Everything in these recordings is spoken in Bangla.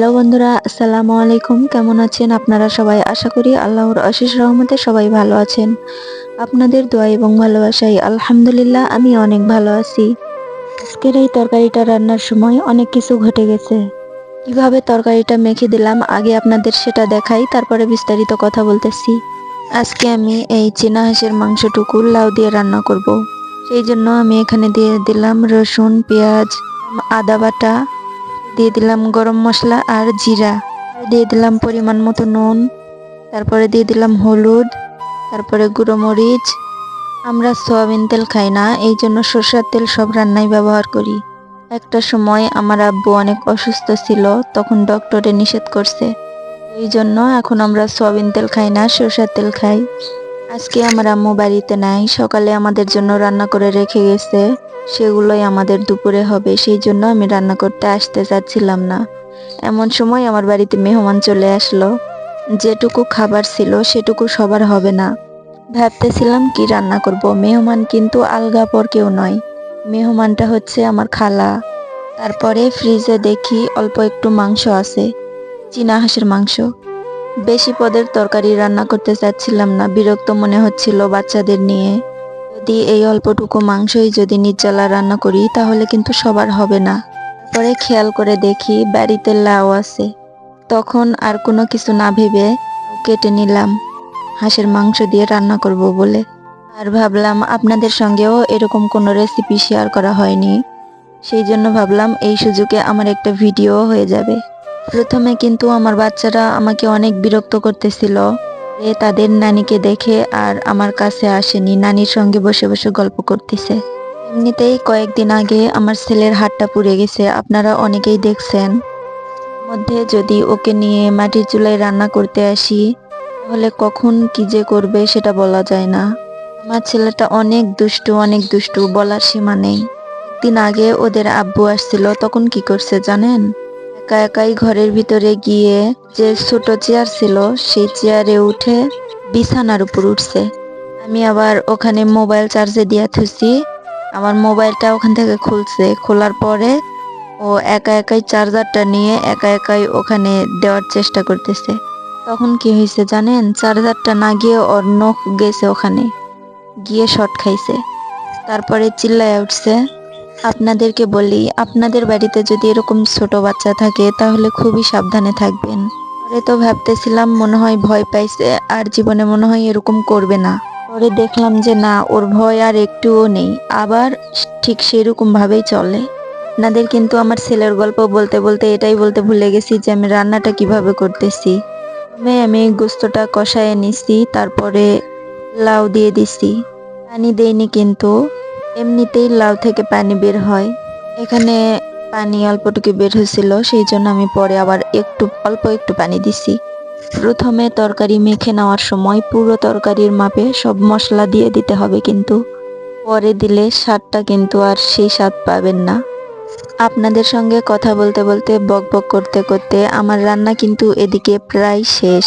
বন্ধুরা, আসসালামু আলাইকুম। কেমন আছেন আপনারা সবাই? আশা করি আল্লাহর অশেষ রহমতে সবাই ভালো আছেন। আপনাদের দোয়া এবং ভালোবাসাই আলহামদুলিল্লাহ আমি অনেক ভালো আছি। আজকের এই তরকারিটা রান্নার সময় অনেক কিছু ঘটে গেছে। কীভাবে তরকারিটা মেখে দিলাম, আগে আপনাদের সেটা দেখাই, তারপরে বিস্তারিত কথা বলতেছি। আজকে আমি এই চীনা হাঁসের মাংসটুকু লাউ দিয়ে রান্না করব। সেই জন্য আমি এখানে দিয়ে দিলাম রসুন, পেঁয়াজ, আদা বাটা দিয়ে দিলাম গরম মশলা আর জিরা। দিয়ে দিলাম পরিমাণ মতো নুন। তারপরে দিয়ে দিলাম হলুদ। তারপরে গুঁড়ো মরিচ। আমরা সয়াবিন তেল খাই না, এই জন্য সরষের তেল সব রান্নায় ব্যবহার করি। একটা সময় আমার আব্বু অনেক অসুস্থ ছিল, তখন ডক্টরে নিষেধ করছে। এই জন্য এখন আমরা সয়াবিন তেল খাই না, সরষের তেল খাই। আজকে আমার আম্মু বাড়িতে নাই, সকালে আমাদের জন্য রান্না করে রেখে গেছে। সেগুলোই আমাদের দুপুরে হবে, সেই জন্য আমি রান্না করতে আসতে চাচ্ছিলাম না। এমন সময় আমার বাড়িতে মেহমান চলে আসলো। যেটুকু খাবার ছিল সেটুকু সবার হবে না। ভাবতেছিলাম কি রান্না করব, মেহমান কিন্তু আলগা পর কেউ নয়। মেহমানটা হচ্ছে আমার খালা। তারপরে ফ্রিজে দেখি অল্প একটু মাংস আছে, চীনা হাঁসের মাংস। বেশি পদের তরকারি রান্না করতে চাচ্ছিলাম না, বিরক্ত মনে হচ্ছিল বাচ্চাদের নিয়ে। যদি এই অল্পটুকু মাংসই যদি নির্জলা রান্না করি, তাহলে কিন্তু সবার হবে না। পরে খেয়াল করে দেখি বাড়িতে লাউ আছে। তখন আর কোনো কিছু না ভেবে কেটে নিলাম। হাঁসের মাংস দিয়ে রান্না করব বলে। আর ভাবলাম আপনাদের সঙ্গেও এরকম কোনো রেসিপি শেয়ার করা হয়নি। সেই জন্য ভাবলাম এই সুযোগে আমার একটা ভিডিও হয়ে যাবে। প্রথমে কিন্তু আমার বাচ্চারা আমাকে অনেক বিরক্ত করতেছিল। তাদের নানিকে দেখে আর আমার কাছে আসেনি। নানির সঙ্গে বসে বসে গল্প করতেছে। এমনিতেই কয়েকদিন আগে আমার ছেলের হাতটা পুড়ে গেছে। আপনারা অনেকেই দেখছেন। মধ্যে যদি ওকে নিয়ে মাটির চুলায় রান্না করতে আসি, তাহলে কখন কি যে করবে সেটা বলা যায় না। আমার ছেলেটা অনেক দুষ্টু অনেক দুষ্টু, বলার সীমা নেই। দিন আগে ওদের আব্বু আসছিল, তখন কি করছে জানেন? একা একাই ঘরের ভিতরে গিয়ে যে ছোট চেয়ার ছিল, সেই চেয়ারে উঠে বিছানার উপর উঠছে। আমি আবার ওখানে মোবাইল চার্জে দিয়া থুছি আমার মোবাইলটা ওখান থেকে খুলছে। খোলার পরে ও একা একাই চার্জারটা নিয়ে একা একাই ওখানে দেওয়ার চেষ্টা করতেছে। তখন কি হয়েছে জানেন? চার্জারটা না গিয়ে ওর নখ গেছে ওখানে। গিয়ে শর্ট খাইছে। তারপরে চিল্লায় উঠছে। আপনাদেরকে বলি, আপনাদের বাড়িতে যদি এরকম ছোট বাচ্চা থাকে, তাহলে খুবই সাবধানে থাকবেন। পরে তো ভাবতেছিলাম, মনে হয় ভয় পাইছে, আর জীবনে মনে হয় এরকম করবে না। পরে দেখলাম যে না, ওর ভয় আর একটুও নেই। আবার ঠিক সেরকম ভাবেই চলে। আপনাদের কিন্তু আমার ছেলের গল্প বলতে বলতে এটাই বলতে ভুলে গেছি যে আমি রান্নাটা কীভাবে করতেছি। প্রথমে আমি গোস্তটা কষায় নিছি, তারপরে লাউ দিয়ে দিছি। পানি দেইনি কিন্তু। এমনিতেই লাউ থেকে পানি বের হয়। এখানে পানি অল্পটুকু বের হয়েছিল, সেই জন্য আমি পরে আবার একটু, অল্প একটু পানি দিছি। প্রথমে তরকারি মেখে নেওয়ার সময় পুরো তরকারির মাপে সব মশলা দিয়ে দিতে হবে কিন্তু। পরে দিলে স্বাদটা কিন্তু আর সেই স্বাদ পাবেন না। আপনাদের সঙ্গে কথা বলতে বলতে বক বক করতে করতে আমার রান্না কিন্তু এদিকে প্রায় শেষ।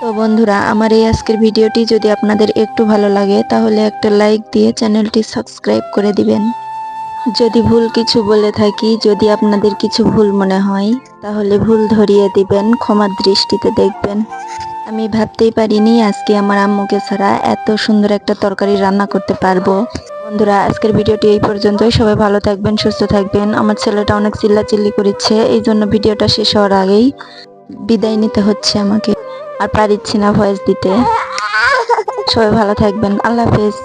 তো বন্ধুরা, আমার এই আজকের ভিডিওটি যদি আপনাদের একটু ভালো লাগে, তাহলে একটা লাইক দিয়ে চ্যানেলটি সাবস্ক্রাইব করে দিবেন। যদি ভুল কিছু বলে থাকি, যদি আপনাদের কিছু ভুল মনে হয়, তাহলে ভুল ধরিয়ে দিবেন, ক্ষমার দৃষ্টিতে দেখবেন। আমি ভাবতেই পারিনি আজকে আমার আম্মুকে ছাড়া এত সুন্দর একটা তরকারি রান্না করতে পারব। বন্ধুরা, আজকের ভিডিওটি এই পর্যন্তই। সবাই ভালো থাকবেন, সুস্থ থাকবেন। আমার ছেলেটা অনেক চিল্লাচিল্লি করেছে এই জন্য ভিডিওটা শেষ হওয়ার আগেই বিদায় নিতে হচ্ছে আমাকে। আর পারিচ্ছি না ভয়েস দিতে। সবাই ভালো থাকবেন। আল্লাহ হাফেজ।